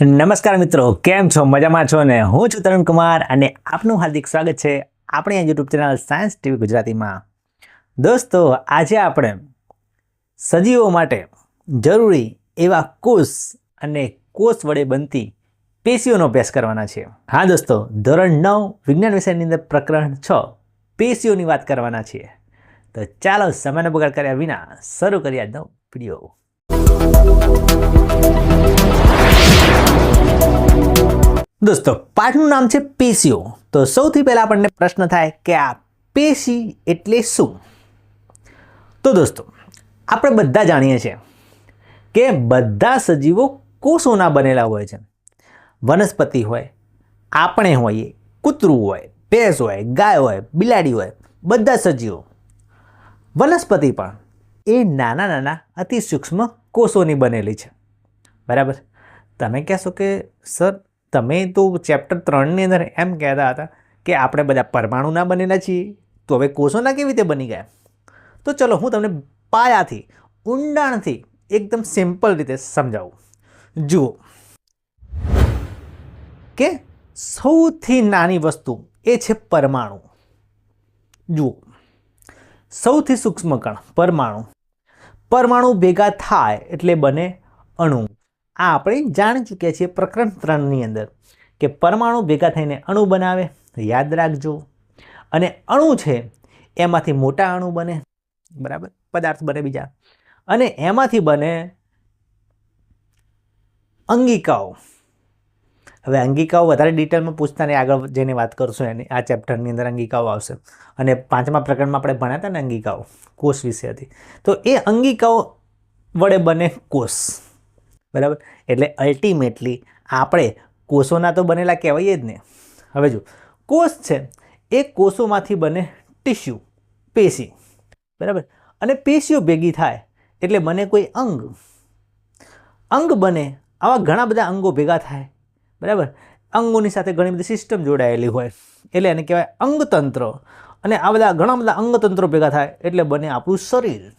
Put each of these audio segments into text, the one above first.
નમસ્કાર મિત્રો, કેમ છો? મજામાં છો ને? હું છું તરુણ કુમાર અને આપનું હાર્દિક સ્વાગત છે આપણી યુટ્યુબ ચેનલ સાયન્સ ટીવી ગુજરાતીમાં. દોસ્તો, આજે આપણે સજીવો માટે જરૂરી એવા કોષ અને કોષ વડે બનતી પેશીઓનો અભ્યાસ કરવાના છે. હા દોસ્તો, ધોરણ નવ, વિજ્ઞાન વિષયની અંદર પ્રકરણ છ, પેશીઓની વાત કરવાના છીએ તો ચાલો સમયનો બગાડ કર્યા વિના શરૂ કરીએ આજનો વીડિયો. દોસ્તો, પાઠનું નામ છે પેશીઓ. તો સૌથી પહેલાં આપણને પ્રશ્ન થાય કે આ પેશી એટલે શું? તો દોસ્તો, આપણે બધા જાણીએ છીએ કે બધા સજીવો કોષોના બનેલા હોય છે. વનસ્પતિ હોય, આપણે હોઈએ, કૂતરું હોય, ભેંસ હોય, ગાય હોય, બિલાડી હોય, બધા સજીવો. વનસ્પતિ પણ એ નાના નાના અતિ સૂક્ષ્મ કોષોની બનેલી છે. બરાબર? તમે કહેશો કે, સર તમે તો ચેપ્ટર ત્રણની અંદર એમ કહેતા હતા કે આપણે બધા પરમાણુના બનેલા છીએ. તો હવે કોષોના કેવી રીતે બની ગયા? તો ચલો હું તમને પાયાથી, ઊંડાણથી એકદમ સિમ્પલ રીતે સમજાવું. જુઓ. કે સૌથી નાની વસ્તુ એ છે પરમાણુ. જુઓ. સૌથી સૂક્ષ્મ કણ, પરમાણુ. પરમાણુ ભેગા થાય એટલે બને અણુ. આ આપણે જાણી ચૂક્યા છીએ પ્રકરણ ત્રણની અંદર કે પરમાણુ ભેગા થઈને અણુ બનાવે, યાદ રાખજો. અને અણુ છે, એમાંથી મોટા અણુ બને, બરાબર? પદાર્થ બને બીજા. અને એમાંથી બને અંગિકાઓ. હવે અંગિકાઓ વધારે ડિટેલમાં પૂછતા ને આગળ જેની વાત કરશું એની, આ ચેપ્ટરની અંદર અંગિકાઓ આવશે. અને પાંચમા પ્રકરણમાં આપણે ભણ્યા હતા ને અંગિકાઓ, કોષ વિશે હતી. તો એ અંગિકાઓ વડે બને કોષ. બરાબર? એટલે અલ્ટિમેટલી આપણે કોષોના તો બનેલા કહેવાય જ ને. હવે જો કોષ છે, એ કોષોમાંથી બને ટીસ્યુ પેશી. બરાબર? અને પેશીઓ ભેગી થાય, એટલે બને કોઈ અંગ. અંગ બને, આવા ઘણા બધા અંગો ભેગા થાય. બરાબર? અંગોની સાથે ઘણી બધી સિસ્ટમ જોડાયેલી હોય. એટલે એને કહેવાય અંગતંત્ર. અને આ બધા ઘણા બધા અંગતંત્રો ભેગા થાય, એટલે બને આપણું શરીર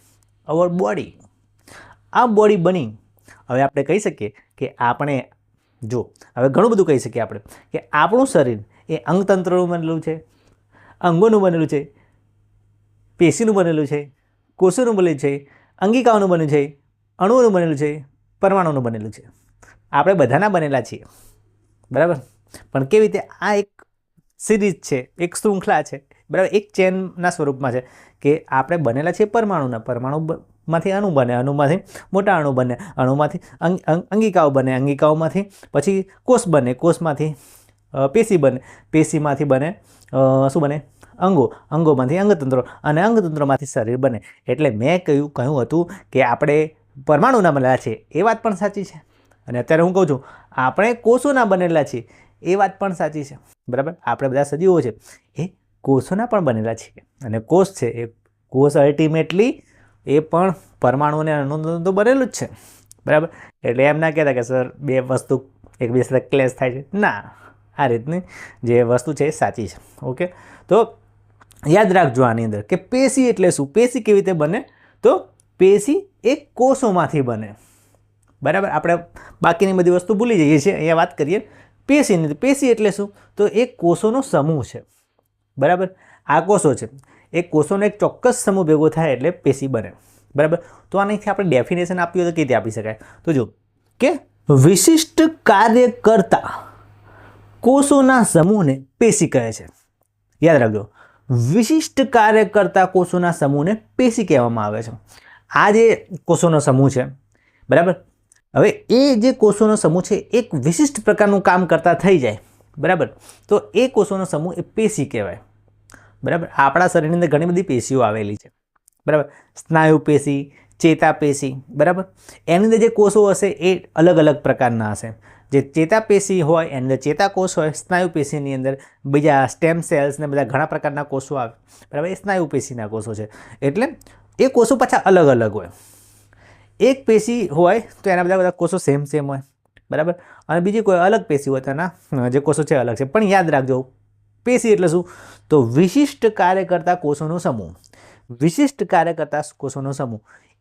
અવર બોડી આ બોડી બની હવે આપણે કહી શકીએ કે આપણે જો હવે ઘણું બધું કહી શકીએ આપણે કે આપણું શરીર એ અંગતંત્રનું બનેલું છે, અંગોનું બનેલું છે, પેશીનું બનેલું છે, કોષોનું બનેલું છે, અંગિકાઓનું બનેલું છે, અણુઓનું બનેલું છે પરમાણુનું બનેલું છે. આપણે બધાના બનેલા છીએ. બરાબર? પણ કેવી રીતે આ એક સિરીઝ છે, એક શૃંખલા છે, બરાબર? એક ચેનના સ્વરૂપમાં છે કે આપણે બનેલા છીએ પરમાણુના, પરમાણુ માંથી અણુ બને, અણુમાંથી મોટા અણુ બને, અણુમાંથી અંગ, અંગ- અંગિકાઓ બને, અંગિકાઓમાંથી પછી કોષ બને, કોષમાંથી પેશી બને, પેશીમાંથી બને શું બને? અંગો, અંગોમાંથી અંગતંત્રો અને અંગતંત્રોમાંથી શરીર બને. એટલે મેં કહ્યું કહ્યું હતું કે આપણે પરમાણુના બનેલા છે, એ વાત પણ સાચી છે. અને અત્યારે હું કહું છું, આપણે કોષોના બનેલા છીએ, એ વાત પણ સાચી છે. બરાબર? આપણે બધા સજીવો છે, એ કોષોના પણ બનેલા છીએ. અને કોષ છે, એ કોષ અલ્ટિમેટલી એ પણ પરમાણુ અને અણુનું તો બનેલું જ છે. બરાબર? એટલે એમ ના કહેતા કે, સર, બે વસ્તુ એકબીજા સાથે ક્લેશ થાય છે. ના, આ રીતની જે વસ્તુ છે એ સાચી છે. ઓકે? તો યાદ રાખજો આની અંદર કે પેશી એટલે શું? પેશી કેવી રીતે બને? તો પેશી એ કોષોમાંથી બને. બરાબર? આપણે બાકીની બધી વસ્તુ ભૂલી જઈએ છીએ. અહીંયા વાત કરીએ. પેશીની. પેશી એટલે શું? તો એ કોષોનો સમૂહ છે. બરાબર? આ કોષો છે. એ કોષોનો એક ચોક્કસ સમૂહ ભેગો થાય એટલે પેશી બને. બરાબર? તો આનાથી આપણે ડેફિનેશન આપી હોય તો કઈ આપી શકાય? તો જો કે વિશિષ્ટ કાર્ય કરતા કોષોના સમૂહને પેશી કહે છે. યાદ રાખજો, વિશિષ્ટ કાર્ય કરતા કોષોના સમૂહને પેશી કહેવામાં આવે છે. આ જે કોષોનો સમૂહ છે, બરાબર? હવે એ જે કોષોનો સમૂહ છે, એક વિશિષ્ટ પ્રકારનું કામ કરતા થઈ જાય. બરાબર? તો એ કોષોનો સમૂહ એ પેશી કહેવાય. બરાબર? આપણા શરીરની અંદર ઘણી બધી પેશીઓ આવેલી છે. બરાબર? સ્નાયુ પેશી ચેતાપેશી બરાબર? એની અંદર જે કોષો હશે એ અલગ અલગ પ્રકારના હશે. જે ચેતાપેશી હોય, એની અંદર ચેતાકોષ હોય, સ્નાયુ પેશીની અંદર બીજા સ્ટેમ સેલ્સ ને બધા ઘણા પ્રકારના કોષો આવે. બરાબર? એ સ્નાયુ પેશીના કોષો છે. એટલે એ કોષો પાછા અલગ અલગ હોય. એક પેશી હોય તો એના બધા બધા કોષો સેમ સેમ હોય. બરાબર? અને બીજી કોઈ અલગ પેશી હોય તો એના જે કોષો છે અલગ છે. પણ યાદ રાખજો પેશી એટલે શું? તો વિશિષ્ટ કાર્ય કરતા કોષોનો સમૂહ. વિશિષ્ટ કાર્ય કરતા કોષોનો સમૂહ.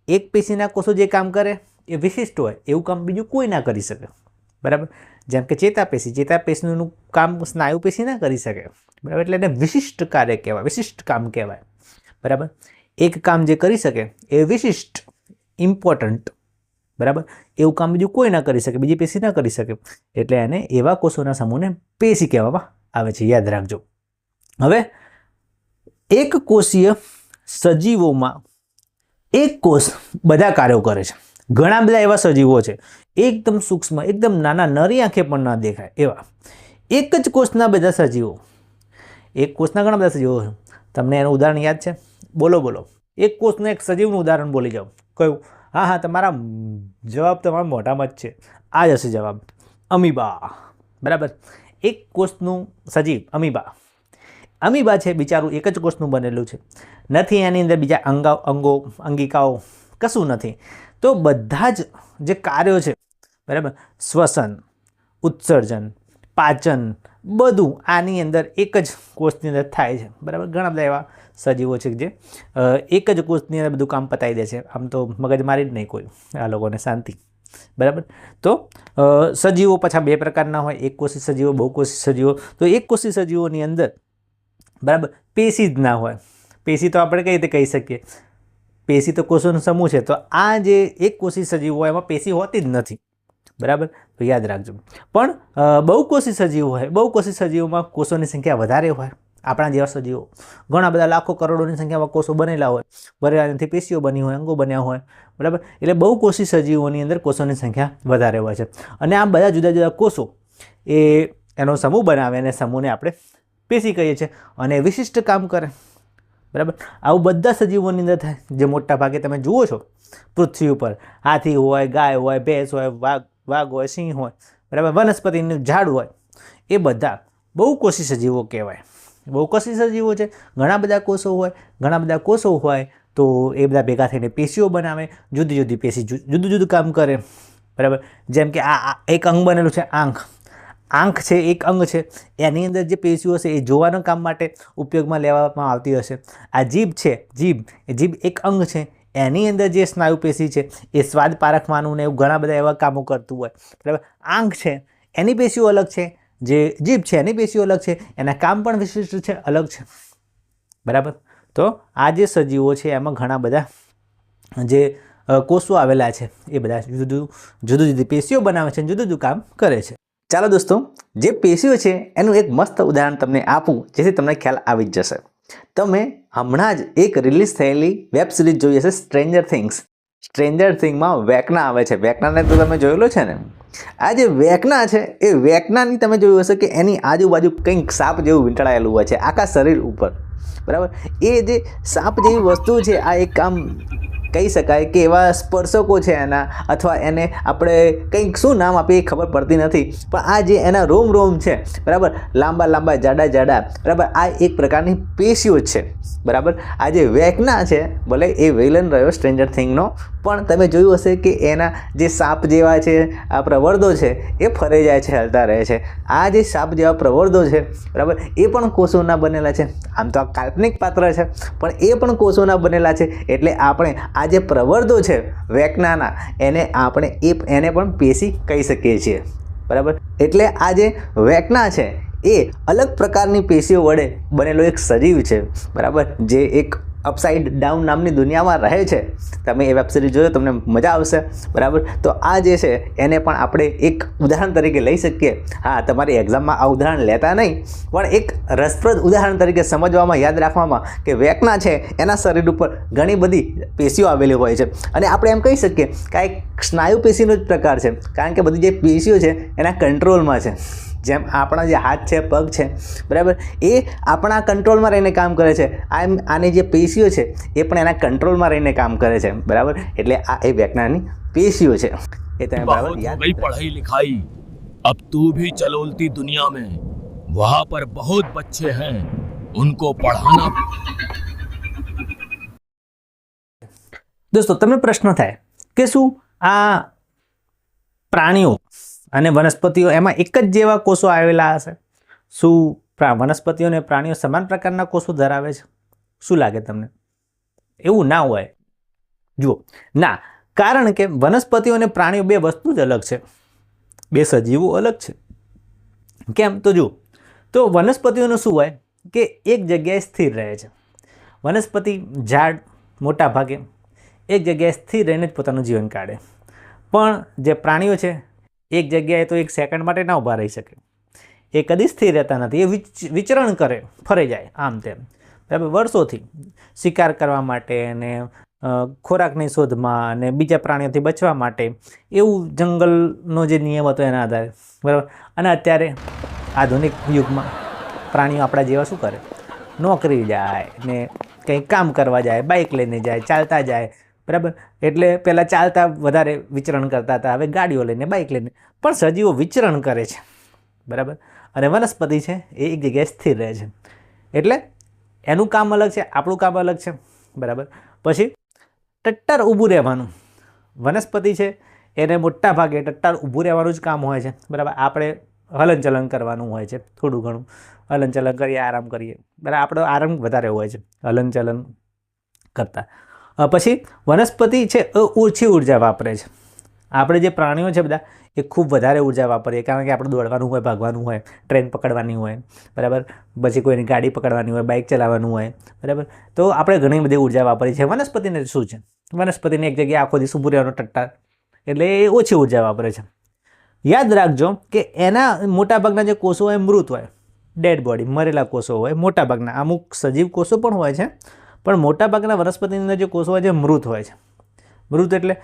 એક પેશીના કોષો જે કામ કરે, એ વિશિષ્ટ હોય, એવું કામ બીજું કોઈ ના કરી શકે. બરાબર? જેમ કે ચેતાપેશી ચેતાપેશીનું કામ સ્નાયુ પેશી ના કરી શકે. બરાબર? એટલે એને વિશિષ્ટ કાર્ય કહેવાય, વિશિષ્ટ કામ કહેવાય. બરાબર? એક કામ જે કરી શકે, એ વિશિષ્ટ ઇમ્પોર્ટન્ટ બરાબર? એવું કામ બીજું કોઈ ના કરી શકે, બીજી પેશી ના કરી શકે. એટલે એને એવા કોષોના સમૂહને પેશી કહેવામાં આવે છે, યાદ રાખજો. હવે એક કોષીય સજીવોમાં એક કોષ બધા કાર્યો કરે છે. ઘણા બધા એવા સજીવો છે. એકદમ સૂક્ષ્મ, એકદમ નાના, નરી આંખે પણ ના દેખાય એવા. એક જ કોષના બધા સજીવો. એક કોષના ઘણા બધા સજીવો છે. તમને એનું ઉદાહરણ યાદ છે? બોલો બોલો. એક કોષનું એક સજીવનું ઉદાહરણ બોલી જાઓ. કયું હા હા, તમારા જવાબ તમારા મોઢામાં જ છે. આ જ હશે જવાબ. અમીબા. બરાબર? એક કોષનું સજીવ અમીબા. અમીબા છે બિચારું એક જ કોષનું બનેલું છે. નથી એની અંદર બીજા અંગા અંગો, અંગિકાઓ, કશું નથી. તો બધા જ જે કાર્યો છે, બરાબર, શ્વસન, ઉત્સર્જન, પાચન, બધું આની અંદર એક જ કોષની અંદર થાય છે. બરાબર, ઘણા બધા એવા સજીવો છે જે એક જ કોષની અંદર બધું કામ પતાવી દે છે. આમ તો મગજ મારી જ નહીં કોઈ, આ લોકોને શાંતિ. બરાબર? તો સજીવો પાછા બે પ્રકારના હોય. એક કોષી સજીવો બહુકોષી સજીવો. તો એક કોષી સજીવોની અંદર બરાબર પેશી જ ના હોય. પેશી તો આપણે કઈ રીતે કહી શકીએ? પેશી તો કોષોનો સમૂહ છે. તો આ જે એક કોષી સજીવો હોય એમાં પેશી હોતી જ નથી. બરાબર? તો યાદ રાખજો. પણ અ, બહુકોષી સજીવો હોય બહુકોષી સજીવોમાં કોષોની સંખ્યા વધારે હોય. આપણા જેવા. સજીવો ઘણા બધા લાખો કરોડોની સંખ્યામાં કોષો બનેલા હોય. ભરેલાથી પેશીઓ બની હોય, અંગો બન્યા હોય. બરાબર? એટલે બહુ કોષી સજીવોની અંદર કોષોની સંખ્યા વધારે હોય છે. અને આ બધા જુદા જુદા કોષો એ એનો સમૂહ બનાવે અને સમૂહને આપણે પેશી કહીએ છીએ અને વિશિષ્ટ કામ કરે. બરાબર? આવું બધા સજીવોની અંદર થાય. જે મોટા ભાગે તમે જુઓ છો, પૃથ્વી ઉપર. હાથી હોય, ગાય હોય, ભેંસ હોય, વાઘ વાઘ હોય, સિંહ હોય. બરાબર? વનસ્પતિનું ઝાડ હોય. એ બધા બહુ કોષી સજીવો કહેવાય. બહુકોષી સજીવો છે? ઘણા બધા કોષો હોય, ઘણા બધા કોષો હોય તો એ બધા ભેગા થઈને પેશીઓ બનાવે, જુદી જુદી પેશી જુદું જુદું કામ કરે. બરાબર? જેમ કે આ એક અંગ બનેલું છે, આંખ. આંખ છે, એક અંગ છે. એની અંદર જે પેશીઓ છે એ જોવાના કામ માટે ઉપયોગમાં લેવામાં આવતી હશે. આ જીભ છે, જીભ, એ જીભ એક અંગ છે. એની અંદર જે સ્નાયુ પેશી છે, એ સ્વાદ પારખવાનું ને એવું ઘણા બધા એવા કામો કરતું હોય. બરાબર? આંખ છે, એની પેશીઓ અલગ છે. જે જીભ છે, એની પેશીઓ અલગ છે, એના કામ પણ વિશિષ્ટ છે, અલગ છે. બરાબર? તો આ જે સજીવો છે, એમાં ઘણા બધા જે કોષો આવેલા છે, એ બધા જુદું જુદું જુદી પેશીઓ બનાવે છે જુદું જુદું કામ કરે છે. ચાલો દોસ્તો, જે પેશીઓ છે, એનું એક મસ્ત ઉદાહરણ તમને આપું, જેથી તમને ખ્યાલ આવી જ જશે. તમે હમણાં જ એક રિલીઝ થયેલી વેબ સિરીઝ જોઈ હશે સ્ટ્રેન્જર થિંગ્સ સ્ટ્રેન્જર થિંગમાં વેકના આવે છે. વેકનાને તો તમે જોયેલો છે ને? આ જે વેકના છે, એ વેકનાની તમે જોયું હશે કે એની આજુબાજુ કંઈક સાપ જેવું વીંટળાયેલું હોય છે, આખા શરીર ઉપર. બરાબર? એ જે સાપ જેવી વસ્તુ છે, આ એક આમ કહી શકાય કે એવા સ્પર્શકો છે એના, અથવા એને આપણે કંઈક શું નામ આપીએ ખબર પડતી નથી. પણ આ જે એના રોમ રોમ છે, બરાબર? લાંબા લાંબા જાડા જાડા, બરાબર? આ એક પ્રકારની પેશીઓ છે, બરાબર? આ જે વેકના છે, ભલે એ વેલન રહ્યો સ્ટ્રેન્જર થિંગનો, પણ તમે જોયું હશે કે એના જે સાપ જેવા છે, આ પ્રવર્ધો છે, એ ફરે જાય છે, હલતા રહે છે. આ જે સાપ જેવા પ્રવર્ધો છે, બરાબર? એ પણ કોષોના બનેલા છે. આમ તો આ કાલ્પનિક પાત્ર છે, પણ એ પણ કોષોના બનેલા છે, એટલે આપણે આ જે પ્રવર્ધો છે વેકનાના, એને આપણે એ એને પણ પેશી કહી શકીએ છીએ. બરાબર? એટલે આ જે વેકના છે, એ અલગ પ્રકારની પેશીઓ વડે બનેલો એક સજીવ છે. બરાબર? જે એક અપસાઇડ ડાઉન નામની દુનિયામાં રહે છે. તમે એ વેબ સિરીઝ જોયો તમને મજા આવશે. બરાબર? તો આ જે છે, એને પણ આપણે એક ઉદાહરણ તરીકે લઈ શકીએ. હા, તમારી એક્ઝામમાં આ ઉદાહરણ લેતા નહીં, પણ એક રસપ્રદ ઉદાહરણ તરીકે સમજવામાં, યાદ રાખવામાં કે વેકના છે, એના શરીર ઉપર ઘણી બધી પેશીઓ આવેલી હોય છે. અને આપણે એમ કહી શકીએ કે આ એક સ્નાયુ પેશીનો જ પ્રકાર છે. કારણ કે બધી જે પેશીઓ છે, એના કંટ્રોલમાં છે. જેમ આપણા જે હાથ છે પગ છે બરાબર? એ આપણા કંટ્રોલમાં રહીને કામ કરે છે. આમ આની જે પેશીઓ છે એ પણ એના કંટ્રોલમાં રહીને કામ કરે છે બરાબર? એટલે આ એ વેકનાની પેશીઓ છે. એ તમે બરાબર યાદ પઢાઈ લિખાઈ. અબ તું ભી ચલોલતી દુનિયા મે. વહા પર બહુત બચ્ચે હૈ. ઉનકો પઢાના. દોસ્તો તમને પ્રશ્ન થાય કે શું આ પ્રાણીઓ અને વનસ્પતિઓ એમાં એક જ જેવા કોષો આવેલા હશે. શું વનસ્પતિઓ અને પ્રાણીઓ સમાન પ્રકારના કોષો ધરાવે છે? શું લાગે તમને? એવું ના હોય. જુઓ. ના, કારણ કે વનસ્પતિઓ અને પ્રાણીઓ બે વસ્તુ જ અલગ છે. બે સજીવો અલગ છે. કેમ? તો જુઓ. તો વનસ્પતિઓનું શું હોય? કે એક જગ્યાએ સ્થિર રહે છે. વનસ્પતિ ઝાડ મોટા ભાગે એક જગ્યાએ સ્થિર રહીને જ પોતાનું જીવન કાઢે. પણ જે પ્રાણીઓ છે એક જગ્યાએ તો એક સેકન્ડ માટે ના ઊભા રહી શકે. એ કદી સ્થિર રહેતા નથી, એ વિચ, વિચરણ કરે, ફરે જાય, આમ તેમ. બરાબર, વર્ષોથી શિકાર કરવા માટે અને ખોરાકની શોધમાં અને બીજા પ્રાણીઓથી બચવા માટે એવું જંગલનો જે નિયમ હતો એના આધારે. બરાબર? અને અત્યારે આધુનિક યુગમાં પ્રાણીઓ આપણા જેવા શું કરે? નોકરી જાય ને કંઈ કામ કરવા જાય બાઇક લઈને જાય, ચાલતા જાય. બરાબર? એટલે પહેલાં ચાલતા વધારે વિચરણ કરતા હતા. હવે ગાડીઓ લઈને બાઇક લઈને. પણ સજીવો વિચરણ કરે છે. બરાબર? અને વનસ્પતિ છે, એ એક જગ્યાએ સ્થિર રહે છે. એટલે એનું કામ અલગ છે, આપણું કામ અલગ છે. બરાબર? પછી ટટ્ટાર ઊભું રહેવાનું. વનસ્પતિ છે, એને મોટા ભાગે ટટ્ટાર ઊભું રહેવાનું જ કામ હોય છે. બરાબર? આપણે હલનચલન કરવાનું હોય છે, થોડું ઘણું. હલનચલન કરીએ, આરામ કરીએ. બરાબર? આપણો આરામ વધારે હોય છે, હલનચલન કરતાં. પછી વનસ્પતિ છે ઓછી ઊર્જા વાપરે છે. આપણે જે પ્રાણીઓ છે બધા, એ ખૂબ વધારે ઊર્જા વાપરીએ, કારણ કે આપણે દોડવાનું હોય, ભાગવાનું હોય, ટ્રેન પકડવાની હોય, બરાબર? પછી કોઈની ગાડી પકડવાની હોય બાઇક ચલાવવાનું હોય, બરાબર? તો આપણે ઘણી બધી ઊર્જા વાપરીએ છીએ. વનસ્પતિને શું છે? વનસ્પતિને એક જગ્યાએ આખો દિવસ ઊભું રહેવાનો એટલે એ ઓછી ઊર્જા વાપરે છે. યાદ રાખજો કે એના મોટાભાગના જે કોષો હોય મૃત હોય. ડેડ બોડી, મરેલા કોષો હોય, મોટાભાગના. અમુક સજીવ કોષો પણ હોય છે પણ મોટાભાગના વનસ્પતિની અંદર જે કોષો હોય છે, મૃત હોય છે. મૃત એટલે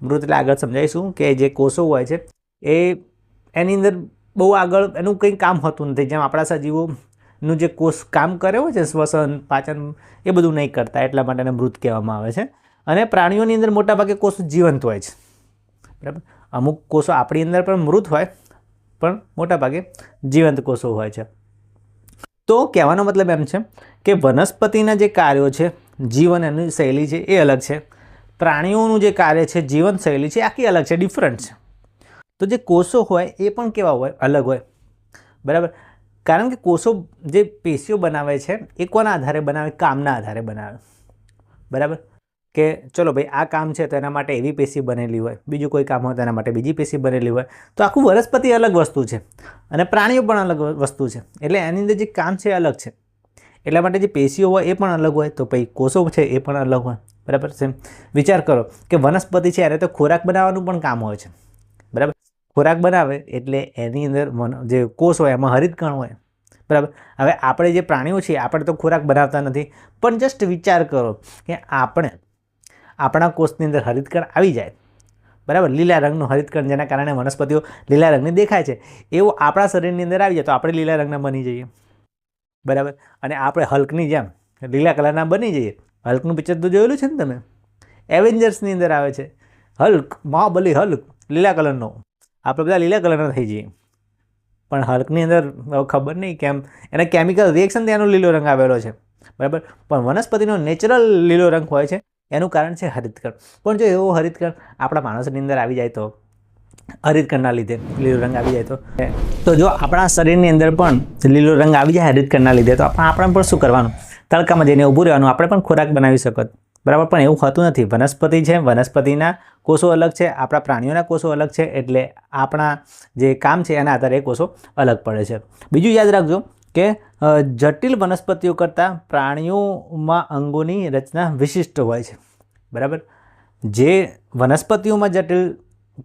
મૃત એટલે આગળ સમજાવીશું કે જે કોષો હોય છે, એ એની અંદર બહુ આગળ એનું કંઈ કામ હોતું નથી. જેમ આપણા સજીવોનું જે કોષ કામ કરે હોય છે, શ્વસન, પાચન, એ બધું નહીં કરતા, એટલા માટે મૃત કહેવામાં આવે છે. અને પ્રાણીઓની અંદર મોટાભાગે કોષો જીવંત હોય છે. બરાબર? અમુક કોષો આપણી અંદર પણ મૃત હોય, પણ મોટાભાગે જીવંત કોષો હોય છે. તો કહેવાનો મતલબ એમ છે કે વનસ્પતિના જે કાર્યો છે, જીવન એની શૈલી છે એ અલગ છે. પ્રાણીઓનું જે કાર્ય છે, જીવન શૈલી છે, આખી અલગ છે ડિફરન્ટ છે. તો જે કોષો હોય એ પણ કેવા હોય? અલગ હોય. બરાબર? કારણ કે કોષો જે પેશીઓ બનાવે છે, એ કોના આધારે બનાવે? કામના આધારે બનાવે. બરાબર? કે ચલો ભાઈ, આ કામ છે તો એના માટે એવી પેશી બનેલી હોય, બીજું કોઈ કામ હોય તો એના માટે બીજી પેશી બનેલી હોય. તો આખું વનસ્પતિ અલગ વસ્તુ છે અને પ્રાણીઓ પણ અલગ વસ્તુ છે. એટલે એની અંદર જે કામ છે અલગ છે. એટલા માટે જે પેશીઓ હોય એ પણ અલગ હોય, તો પછી કોષો છે એ પણ અલગ હોય. બરાબર છે? વિચાર કરો કે વનસ્પતિ છે, એને તો ખોરાક બનાવવાનું પણ કામ હોય છે. બરાબર? ખોરાક બનાવે એટલે એની અંદર જે કોષ હોય એમાં હરિતકણ હોય. બરાબર? હવે આપણે જે પ્રાણીઓ છીએ, આપણે તો ખોરાક બનાવતા નથી. પણ જસ્ટ વિચાર કરો કે આપણે આપણા કોષની અંદર હરિતકણ આવી જાય. બરાબર? લીલા રંગનું હરિતકણ જેના કારણે વનસ્પતિઓ લીલા રંગની દેખાય છે. એવું આપણા શરીરની અંદર આવી જાય તો આપણે લીલા રંગના બની જઈએ. બરાબર? અને આપણે હલ્કની જેમ લીલા કલરના બની જઈએ. હલ્કનું પિક્ચર તો જોયેલું છે ને તમે? એવેન્જર્સની અંદર આવે છે. હલ્ક, મહાબલી હલ્ક, લીલા કલરનો. આપણે બધા લીલા કલરના થઈ જઈએ. પણ હલ્કની અંદર ખબર નહીં કેમ. એના કેમિકલ રિએક્શન એનો લીલો રંગ આવેલો છે. બરાબર? પણ વનસ્પતિનો નેચરલ લીલો રંગ હોય છે. એનું કારણ છે હરિતકણ પણ જો એવો હરિતકણ આપણા માણસની અંદર આવી જાય તો? હરિતકણના લીધે લીલો રંગ આવી જાય તો? તો જો આપણા શરીરની અંદર પણ લીલો રંગ આવી જાય હરિતકણના લીધે, તો આપણે આપણે પણ શું કરવાનું? તડકામાં જઈને ઊભું રહેવાનું. આપણે પણ ખોરાક બનાવી શકત. બરાબર? પણ એવું હોતું નથી. વનસ્પતિ છે, વનસ્પતિના કોષો અલગ છે, આપણા પ્રાણીઓના કોષો અલગ છે, એટલે આપણા જે કામ છે એના આધારે કોષો અલગ પડે છે. બીજું યાદ રાખજો કે જટિલ વનસ્પતિઓ કરતાં પ્રાણીઓમાં અંગોની રચના વિશિષ્ટ હોય છે. બરાબર? જે વનસ્પતિઓમાં જટિલ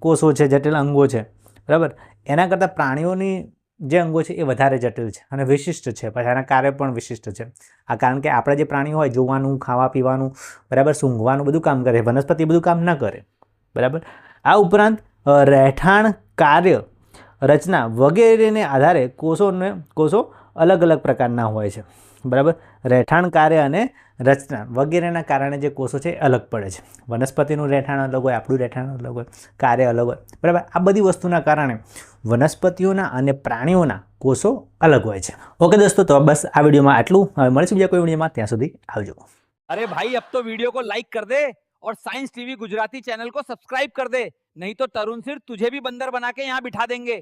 કોષો છે, જટિલ અંગો છે, બરાબર? એના કરતાં પ્રાણીઓની જે અંગો છે એ વધારે જટિલ છે અને વિશિષ્ટ છે, પછી એના કાર્ય પણ વિશિષ્ટ છે. આ કારણ કે આપણા જે પ્રાણીઓ હોય, જોવાનું, ખાવા પીવાનું, બરાબર? સૂંઘવાનું બધું કામ કરે, વનસ્પતિ બધું કામ ન કરે, બરાબર? આ ઉપરાંત રહેઠાણ કાર્ય રચના વગેરેને આધારે કોષોને, કોષો અલગ અલગ પ્રકારના હોય છે બરાબર રહેઠાણ કાર્ય અને રચના વગેરેના કારણે જે કોષો છે એ અલગ પડે છે વનસ્પતિનું રહેઠાણ અલગ હોય આપણું રહેઠાણ અલગ હોય કાર્ય અલગ હોય બરાબર આ બધી વસ્તુના કારણે વનસ્પતિઓના અને પ્રાણીઓના કોષો અલગ હોય છે ઓકે દોસ્તો તો બસ આ વિડીયોમાં આટલું હવે મળીશું બીજા કોઈ વિડીયોમાં ત્યાં સુધી આવજો अरे भाई अब तो वीडियो को लाइक कर दे और साइंस टीवी गुजराती चैनल को सब्सक्राइब कर दे नहीं तो तरुण सिर तुझे भी बंदर बना के यहाँ बिठा देंगे